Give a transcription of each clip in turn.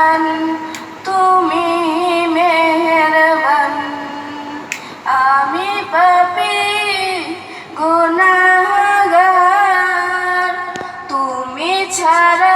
মেহরবান তুমি মেহরবান। আমি গুণাগার তুমি ছাড়া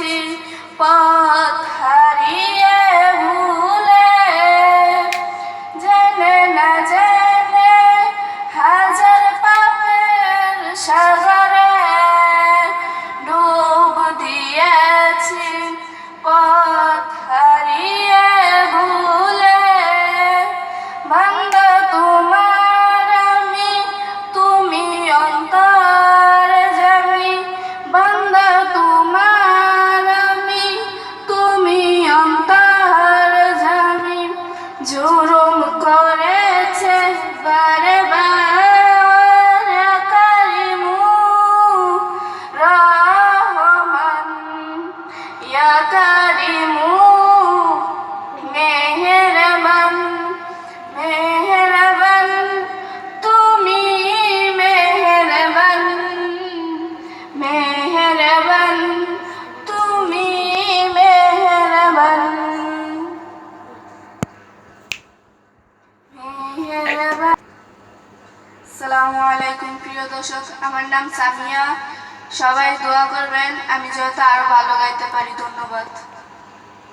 পাশের পা করেছে বারে বার কালিমু রহমান। ইয়া কালিমু আসসালামু আলাইকুম, প্রিয় দর্শক। আমার নাম সামিয়া। সবাই দোয়া করবেন। আমি যাতে আরও ভালো গাইতে পারি, ধন্যবাদ।